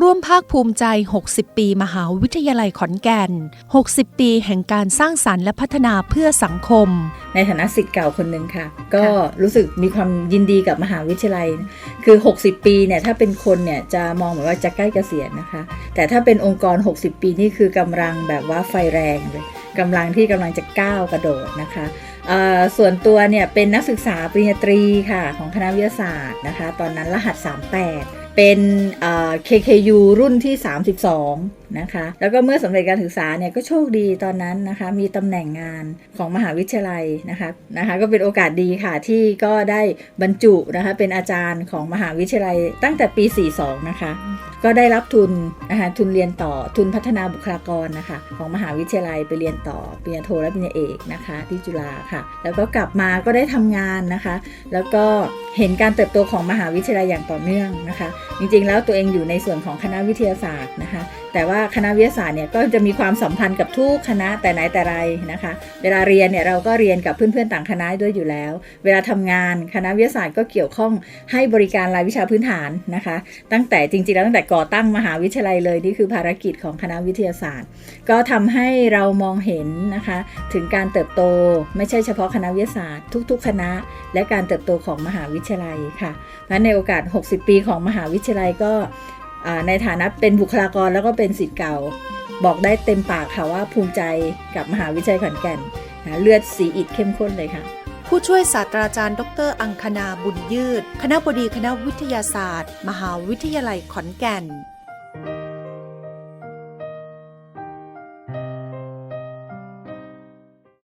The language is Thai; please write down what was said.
ร่วมภาคภูมิใจ 60 ปี มหาวิทยาลัยขอนแก่น 60 ปีแห่งการสร้างสรรค์และพัฒนาเพื่อสังคม ในฐานะสิทธิ์เก่าคนหนึ่งค่ะ ก็รู้สึกมีความยินดีกับมหาวิทยาลัย คือ 60 ปีเนี่ยถ้าเป็นคนเนี่ยจะมองเหมือนว่าจะใกล้เกษียณนะคะ แต่ถ้าเป็นองค์กร 60 ปีนี่คือกำลังแบบว่าไฟแรงเลยกำลังที่กำลังจะก้าวกระโดดนะคะเอ่อส่วนตัวเนี่ยเป็นนักศึกษาปริญญาตรีค่ะของคณะวิทยาศาสตร์นะคะ ตอนนั้นรหัส 38 เป็นเอ่อ KKU รุ่นที่ 32 นะคะ แล้วก็เมื่อสำเร็จการศึกษาเนี่ยก็โชคดีตอนนั้นนะคะ มีตำแหน่งงานของมหาวิทยาลัยนะคะนะคะ ก็เป็นโอกาสดีค่ะที่ก็ได้บรรจุนะคะ เป็นอาจารย์ของมหาวิทยาลัยตั้งแต่ปี 42 นะคะ ก็ได้รับทุนนะคะทุนเรียนต่อทุนพัฒนาบุคลากรนะคะของมหาวิทยาลัยไปเรียนต่อปริญญาโทและปริญญาเอกนะคะที่จุฬาค่ะ แล้วก็กลับมาก็ได้ทำงานนะคะ แล้วก็เห็นการเติบโตของมหาวิทยาลัยอย่างต่อเนื่องนะคะ จริงๆแล้วตัวเองอยู่ในส่วนของคณะวิทยาศาสตร์นะคะ แต่ว่าคณะวิทยาศาสตร์เนี่ยก็จะมีความสัมพันธ์กับทุกคณะแต่ไหนแต่ไรนะคะ เวลาเรียนเนี่ยเราก็เรียนกับเพื่อนๆต่างคณะด้วยอยู่แล้ว เวลาทำงานคณะวิทยาศาสตร์ก็เกี่ยวข้องให้บริการรายวิชาพื้นฐานนะคะ ตั้งแต่จริงๆแล้วตั้งแต่ก่อตั้งมหาวิทยาลัยเลยนี่คือภารกิจของคณะวิทยาศาสตร์ ก็ทำให้เรามองเห็นนะคะ ถึงการเติบโตไม่ใช่เฉพาะคณะวิทยาศาสตร์ ทุก ๆ คณะ และการเติบโตของมหาวิทยาลัยค่ะและในโอกาส 60 ปีของมหาวิทยาลัยก็ ในฐานะเป็นบุคลากรแล้วก็เป็นสิทธิ์เก่า บอกได้เต็มปากค่ะว่าภูมิใจกับมหาวิทยาลัยขอนแก่นนะเลือดสีอิดเข้มข้นเลยค่ะผู้ช่วยศาสตราจารย์ ดร อังคณาบุญยืด คณะบดีคณะวิทยาศาสตร์ มหาวิทยาลัยขอนแก่น